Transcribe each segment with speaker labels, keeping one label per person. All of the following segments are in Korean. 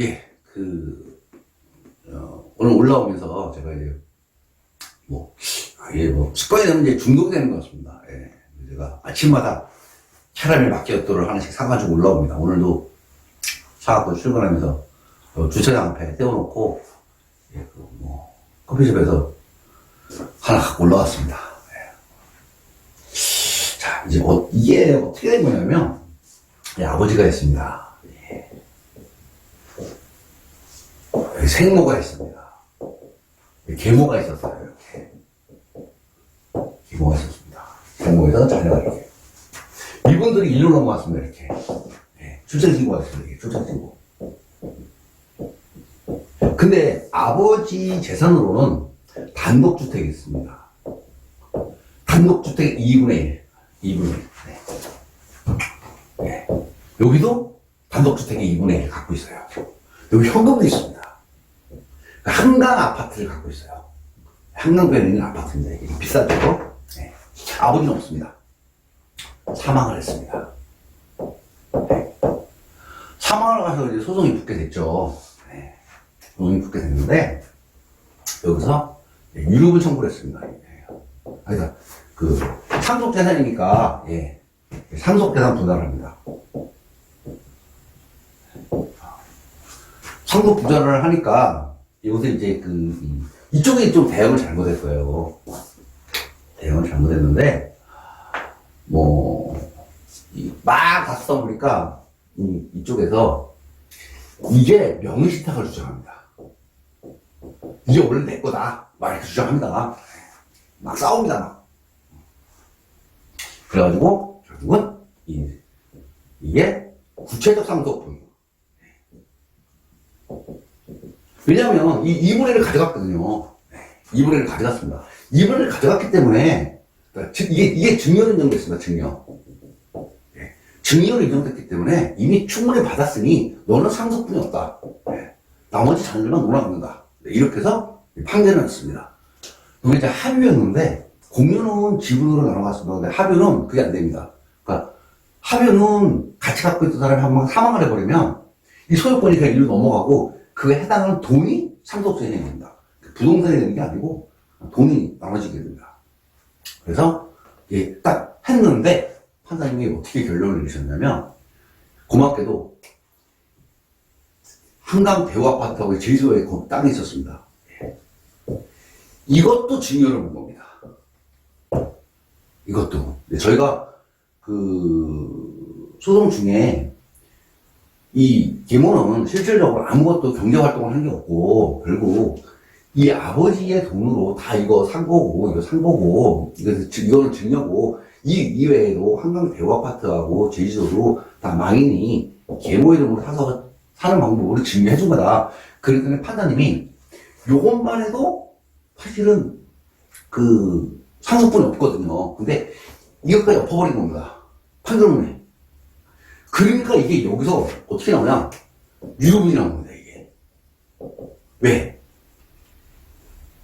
Speaker 1: 예, 그, 어, 오늘 올라오면서 제가 이제, 뭐, 아, 예, 뭐, 습관이 되면 이제 중독이 되는 것 같습니다. 예. 제가 아침마다 캐러멜 마키아토를 하나씩 사가지고 올라옵니다. 오늘도 사갖고 출근하면서 어, 주차장 앞에 세워놓고, 예, 그, 뭐, 커피숍에서 하나 갖고 올라왔습니다. 예. 자, 이제 어, 이게 어떻게 된 거냐면, 예, 아버지가 있습니다. 예. 여기 생모가 있습니다. 계모가 있었어요, 이렇게. 계모가 있었습니다. 생모에서 자녀가 이렇게. 이분들이 일로 넘어왔습니다, 이렇게. 예, 출생신고가 있습니다, 이게 출생신고. 근데 아버지 재산으로는 단독주택이 있습니다. 단독주택 2분의 1. 2분의 1. 네. 네. 여기도 단독주택의 2분의 1 갖고 있어요. 여기 현금도 있습니다. 한강 아파트를 갖고 있어요. 한강변에 있는 아파트인데 이게 비싸죠? 네. 아버지는 없습니다. 사망을 했습니다. 네. 사망을 가서 이제 소송이 붙게 됐죠. 네. 소송이 붙게 됐는데 여기서 유류분 청구를 했습니다. 예. 그러니까 그 상속 재산이니까 예. 상속 재산 분할을 합니다. 상속 분할을 하니까 요새 이제 그 이- 이쪽이 좀 대응을 잘못했어요. 대응을 잘못했는데 뭐막 다쓰다 보니까 이, 이쪽에서 이게 명의신탁을 주장합니다. 이게 원래 내 거다. 막 이렇게 주장합니다. 막 싸웁니다. 막. 그래가지고 결국은 이, 이게 구체적 상속분. 왜냐면 이 2분의 1을 가져갔거든요. 2분의 1을 가져갔습니다. 2분의 1을 가져갔기 때문에 이게, 이게 증여로 인정됐습니다. 증여. 예. 증여로 인정됐기 때문에 이미 충분히 받았으니 너는 상속분이 없다. 예. 나머지 자녀들만 놀아먹는다. 네, 이렇게 해서 판결을 했습니다. 그게 이제 합의였는데 공유는 지분으로 나눠갔습니다. 근데 합의는 그게 안 됩니다. 그러니까 합의는 같이 갖고 있던 사람이 한 번 사망을 해버리면 이 소유권이 그냥 일로 넘어가고 그에 해당하는 돈이 상속세이 됩니다. 부동산이 되는 게 아니고 돈이 나눠지게 됩니다. 그래서 이게 딱 했는데 판사님이 어떻게 결론을 내리셨냐면 고맙게도 한강 대우 아파트하고 제주도에 그 땅이 있었습니다. 예. 이것도 증여를 본 겁니다. 이것도. 네, 저희가 그 소송 중에 이 계모는 실질적으로 아무것도 경제 활동을 한 게 없고 결국 이 아버지의 돈으로 다 이거 산 거고 이거 산 거고 이거 이거는 증여고 이 이외에도 한강 대우 아파트하고 제주도도 다 망인이 계모 이름으로 사서 사는 방법으로 증여해 준 거다. 그랬더니 판사님이 요것만 해도 사실은 그 상속분이 없거든요. 근데 이것까지 엎어버린 겁니다. 판결문에. 그러니까 이게 여기서 어떻게 나오냐? 유효분이 나옵니다, 이게. 왜?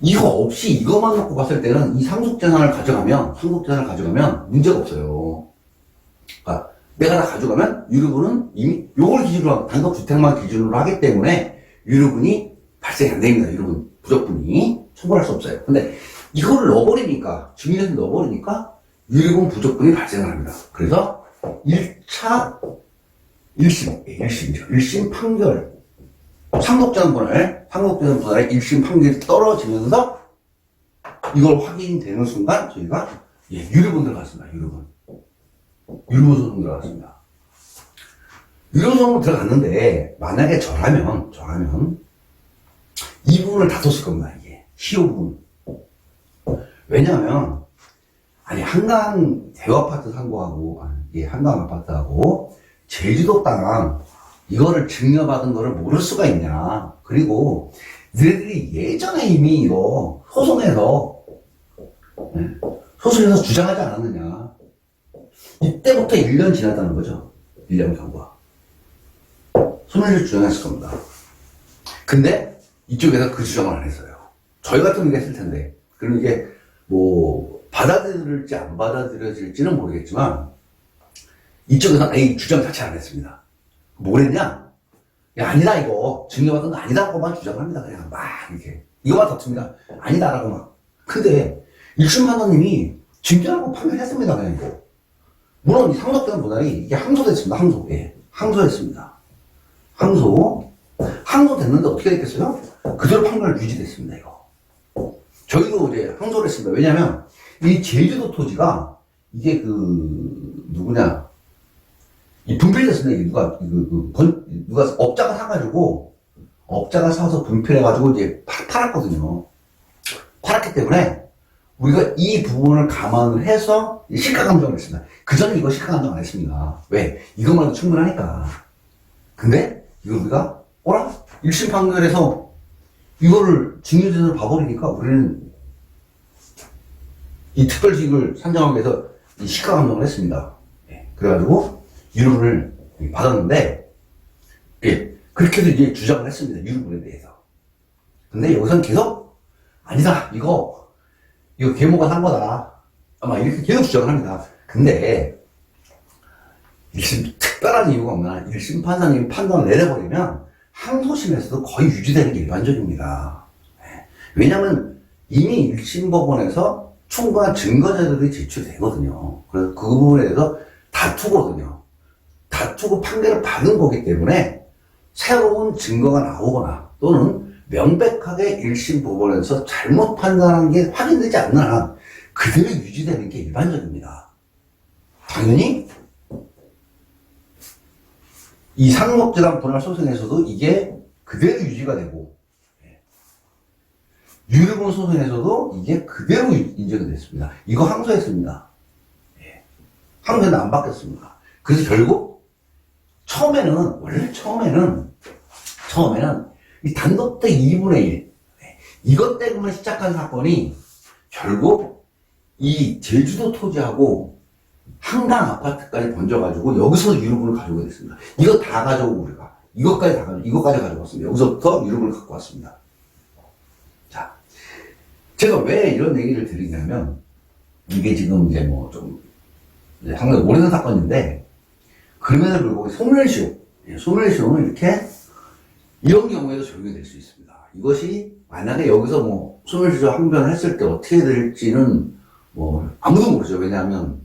Speaker 1: 이거 없이 이것만 놓고 봤을 때는 이 상속재산을 가져가면, 상속재산을 가져가면 문제가 없어요. 그러니까 내가 다 가져가면 유류분은 이미 요걸 기준으로, 단독 주택만 기준으로 하기 때문에 유류분이 발생이 안 됩니다, 유류분. 부적분이. 청구할 수 없어요. 근데 이거를 넣어버리니까, 증여해서 넣어버리니까 유류분 부적분이 발생을 합니다. 그래서 1차 1심, 1심이죠. 1심 판결. 상속자는 분할, 상속자는 분할의 1심 판결이 떨어지면서 이걸 확인되는 순간 저희가 예, 유료분 들어갔습니다. 유료분. 유료소송 들어갔습니다. 유료소송 들어갔는데 만약에 저라면 저라면 이 부분을 다퉜을 겁니다. 이게 시효 부분. 왜냐하면 아니 한강 대화아파트 산 거하고 아니, 예, 한강 아파트하고 제주도 땅 이거를 증여받은 거를 모를 수가 있냐. 그리고 너희들이 예전에 이미 이거 소송해서 예, 소송해서 주장하지 않았느냐. 이때부터 1년 지났다는 거죠 1년 경과. 소멸을 주장했을 겁니다. 근데 이쪽에서 그 주장을 안 했어요. 저희 같으면 했을 텐데. 그럼 이게 뭐 받아들일지 안 받아들여질지는 모르겠지만 이쪽에서는 아예 주장 자체 안 했습니다. 뭘 했냐? 야, 아니다, 이거. 증여받은 거 아니다라고만 주장을 합니다. 그냥 막, 이렇게. 이거만 덮습니다. 아니다라고 막. 근데, 1심 판사님이 증여라고 판결했습니다, 그냥 이거. 물론, 이 상속된 분할이 이게 항소됐습니다, 항소. 예. 항소했습니다. 항소. 항소됐는데 어떻게 됐겠어요? 그대로 판결 유지됐습니다, 이거. 저희도 이제 항소를 했습니다. 왜냐면, 이 제주도 토지가, 이게 그, 누구냐. 이 분필됐습니다. 누가, 그, 그, 번- 누가, 업자가 사가지고, 업자가 사서 분필해가지고 이제 파- 팔았거든요. 팔았기 때문에, 우리가 이 부분을 감안을 해서 시가 감정을 했습니다. 그 전에 이거 시가 감정 안 했습니다. 왜? 이것만도 충분하니까. 근데, 이걸 우리가, 어라? 1심 판결에서 이거를 증여제도를 봐버리니까 우리는 이 특별직을 산정하기 위해서 이 시가 감정을 했습니다. 예, 그래가지고 유류분을 받았는데, 예, 그렇게도 이제 주장을 했습니다. 유류분에 대해서. 근데 여기서는 계속, 아니다, 이거, 이거 계모가 산 거다. 아마 이렇게 계속 주장을 합니다. 근데, 1심, 특별한 이유가 없나, 1심 판사님 판단을 내려버리면, 항소심에서도 거의 유지되는 게 일반적입니다. 예. 왜냐면, 이미 1심 법원에서 충분한 증거 자료들이 제출되거든요. 그래서 그 부분에 대해서 다투거든요. 다투고 판결을 받은 거기 때문에 새로운 증거가 나오거나 또는 명백하게 1심 법원에서 잘못 판단한 게 확인되지 않는 한 그대로 유지되는 게 일반적입니다. 당연히 이 상록재단 분할 소송에서도 이게 그대로 유지가 되고 유류분 소송에서도 이게 그대로 인정이 됐습니다. 이거 항소했습니다. 예. 항소는 안 바뀌었습니다. 그래서 결국 처음에는 원래 처음에는 처음에는 이 단독대 2분의 1 예. 이것 때문에 시작한 사건이 결국 이 제주도 토지하고 한강 아파트까지 번져가지고 여기서 유류분을 가져오게 됐습니다. 이거 다 가져오고 우리가 이것까지 다 가져 이것까지 가져왔습니다. 여기서부터 유류분을 갖고 왔습니다. 자, 제가 왜 이런 얘기를 드리냐면, 이게 지금 이제 뭐 좀, 상당히 오래된 사건인데, 그럼에도 불구하고 소멸시효, 예, 소멸시효는 이렇게, 이런 경우에도 적용이 될 수 있습니다. 이것이 만약에 여기서 뭐 소멸시효 항변을 했을 때 어떻게 될지는 뭐 아무도 모르죠. 왜냐하면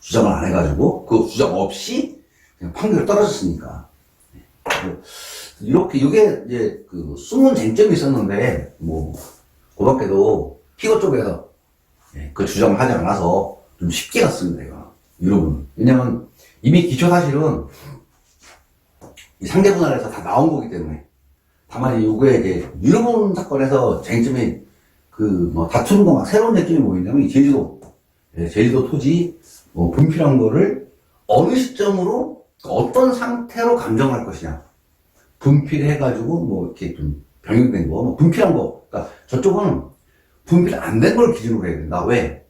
Speaker 1: 주장을 안 해가지고, 그 주장 없이 그냥 판결이 떨어졌으니까. 예. 이렇게, 이게 이제 그 숨은 쟁점이 있었는데, 뭐, 그 밖에도 피고 쪽에서 예, 그 주장을 하지 않아서 좀 쉽게 갔습니다, 이거. 여러분. 왜냐면 이미 기초 사실은 이 상대 분할에서 다 나온 거기 때문에. 다만 이거에 이제 유럽은 사건에서 쟁점이 그 뭐 다투는 거막 새로운 쟁점이 뭐였냐면 이 제주도, 예, 제주도 토지 뭐 분필한 거를 어느 시점으로 어떤 상태로 감정할 것이냐. 분필해가지고 뭐 이렇게 좀 병역된 거, 뭐 분필한 거. 그러니까 저쪽은 분필 안 된 걸 기준으로 해야 된다. 왜?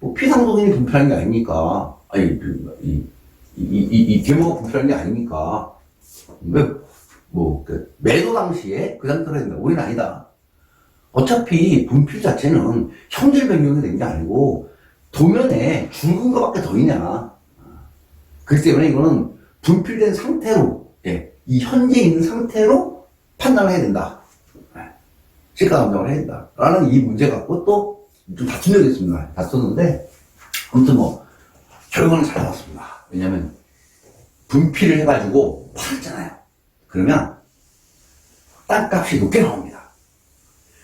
Speaker 1: 뭐 피상속인이 분필한 게 아니니까. 아니, 그, 이, 이, 이, 이, 이 계모가 분필한 게 아니니까. 왜, 뭐, 그, 매도 당시에 그 상태로 된다. 우리는 아니다. 어차피 분필 자체는 형질 변경이 된 게 아니고, 도면에 굵은 거밖에 더 있냐. 그렇기 때문에 이거는 분필된 상태로, 예, 이 현재 있는 상태로 판단을 해야 된다. 시가 감정을 해야 된다. 라는 이 문제 갖고 또 좀 다툰 적이 있습니다. 다투는데, 아무튼 뭐, 결과는 잘 나왔습니다. 왜냐면, 분필을 해가지고 팔았잖아요. 그러면, 땅값이 높게 나옵니다.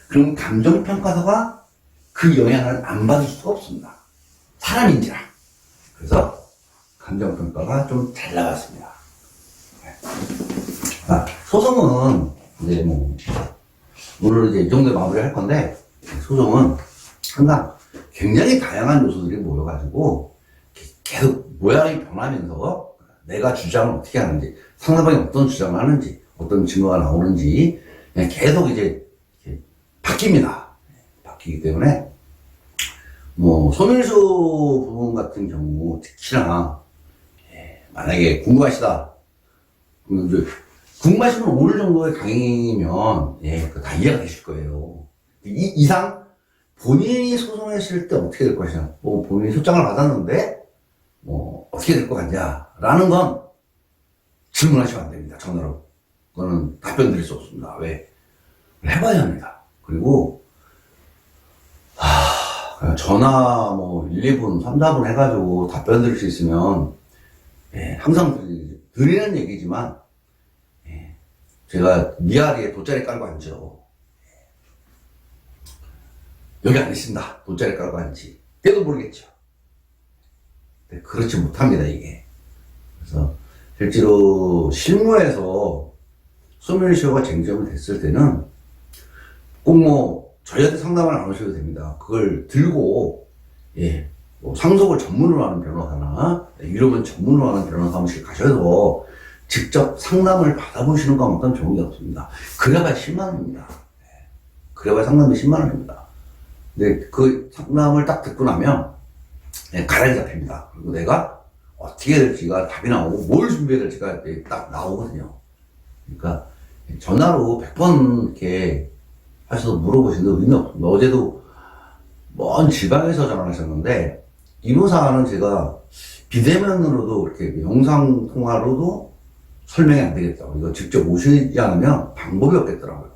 Speaker 1: 그럼 감정평가서가 그 영향을 안 받을 수가 없습니다. 사람인지라. 그래서, 감정평가가 좀 잘 나갔습니다. 아, 소송은, 이제 뭐, 오늘 이제 이 정도에 마무리 할 건데, 소송은 항상 굉장히 다양한 요소들이 모여가지고, 계속 모양이 변하면서 내가 주장을 어떻게 하는지, 상대방이 어떤 주장을 하는지, 어떤 증거가 나오는지, 계속 이제 바뀝니다. 바뀌기 때문에, 뭐, 소멸수 부분 같은 경우, 특히나, 예, 만약에 궁금하시다. 궁금하시면 오늘 정도의 강의면, 예, 그다 이해가 되실 거예요. 이 이상 본인이 소송했을 때 어떻게 될 것이냐. 뭐 본인이 소장을 받았는데, 뭐, 어떻게 될 것 같냐라는 건 질문하시면 안 됩니다. 전화로. 그거는 답변 드릴 수 없습니다. 왜? 해봐야 합니다. 그리고, 하, 전화 뭐 1, 2분, 3, 4분 해가지고 답변 드릴 수 있으면, 예, 항상 드리- 드리는 얘기지만, 예, 제가 미아리에 돗자리 깔고 앉죠. 여기 안 있습니다. 돗자리 깔고 앉지. 때도 모르겠죠. 네, 그렇지 못합니다, 이게. 그래서, 실제로 실무에서 소멸시효가 쟁점이 됐을 때는 꼭 뭐 저희한테 상담을 안 하셔도 됩니다. 그걸 들고 예, 뭐 상속을 전문으로 하는 변호사나 네, 유럽은 전문으로 하는 변호사 사무실 가셔서 직접 상담을 받아보시는 것만큼 좋은 게 없습니다. 그래봐야 10만 원입니다. 예, 그래봐야 상담이 10만 원입니다. 근데 그 상담을 딱 듣고 나면 예, 가락이 잡힙니다. 그리고 내가 어떻게 해야 될지가 답이 나오고 뭘 준비해야 될지가 딱 나오거든요. 그러니까 전화로 100번 이렇게 하셔서 물어보시는 의미는 없습니다. 어제도 먼 지방에서 전화하셨는데 이노사는 제가 비대면으로도 이렇게 영상 통화로도 설명이 안 되겠다고 이거 직접 오시지 않으면 방법이 없겠더라고요.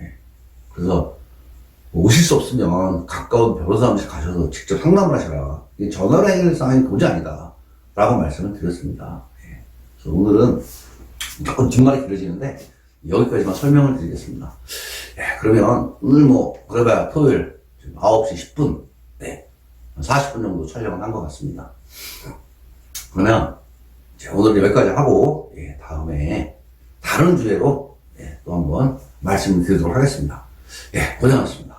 Speaker 1: 예. 그래서 오실 수 없으면 가까운 변호사 사무실 가셔서 직접 상담을 하셔라. 이게 전화로 해결 사항이 도저히 아니다. 라고 말씀을 드렸습니다. 예. 그래서 오늘은 조금 뒷말이 길어지는데 여기까지만 설명을 드리겠습니다. 예, 그러면 오늘 뭐 그래봐야 토요일 지금 9시 10분 네 40분 정도 촬영을 한 것 같습니다. 그러면 오늘 여기까지 하고 예, 다음에 다른 주제로 예, 또 한번 말씀을 드리도록 하겠습니다. 예, 고생하셨습니다.